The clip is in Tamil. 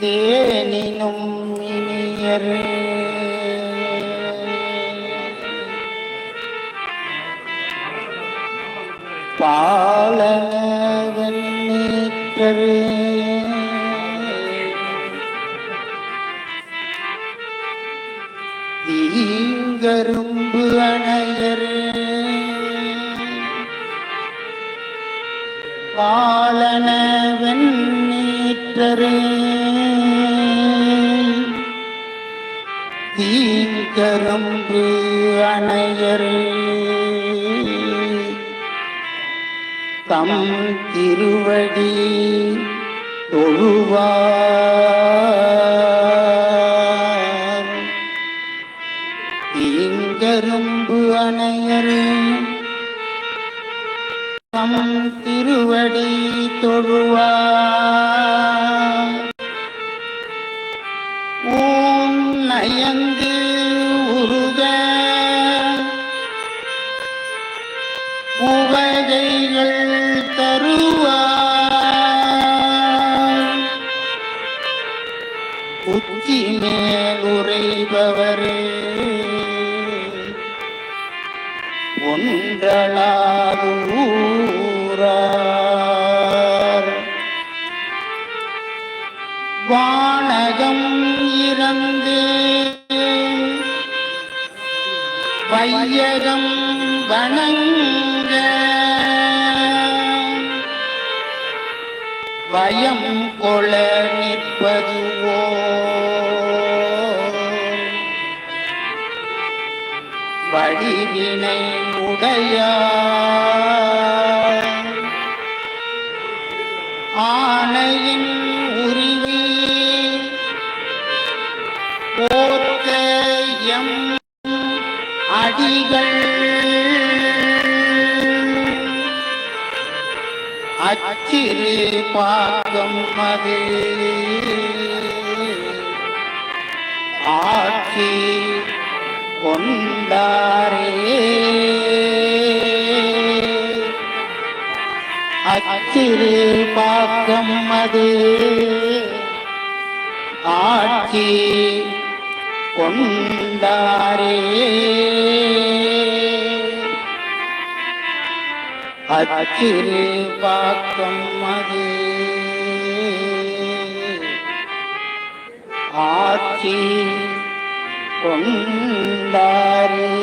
தேனினும் இனியர். பாலனவன் நீற்றரு. தீங்கரும்பு அணையர். பாலனவன் நீற்றரு. தீங்கரும்பு அணையர். தம் திருவடி தொழுவார். தீங்கரும்பு அணையர். தம் திருவடி தொழுவார். உவகைகள் தருவார். உச்சி மேல் உரைபவரே ஒன்றலாது வானகம் இறந்து வையகம் வணங்க பயம் கொள நிற்பதுவோ? வடிவினை உடையார் ஆணையின் உரிவி போர்த்த எம் அடிகள் அச்சிறு பாகம் அது ஆட்சி கொண்டாரே. அச்சிறு பாக்கம் அது ஆட்சி கொண்டாரே. அச்சிறு பாக்கம் அது. ஆட்சி கொண்டாரே.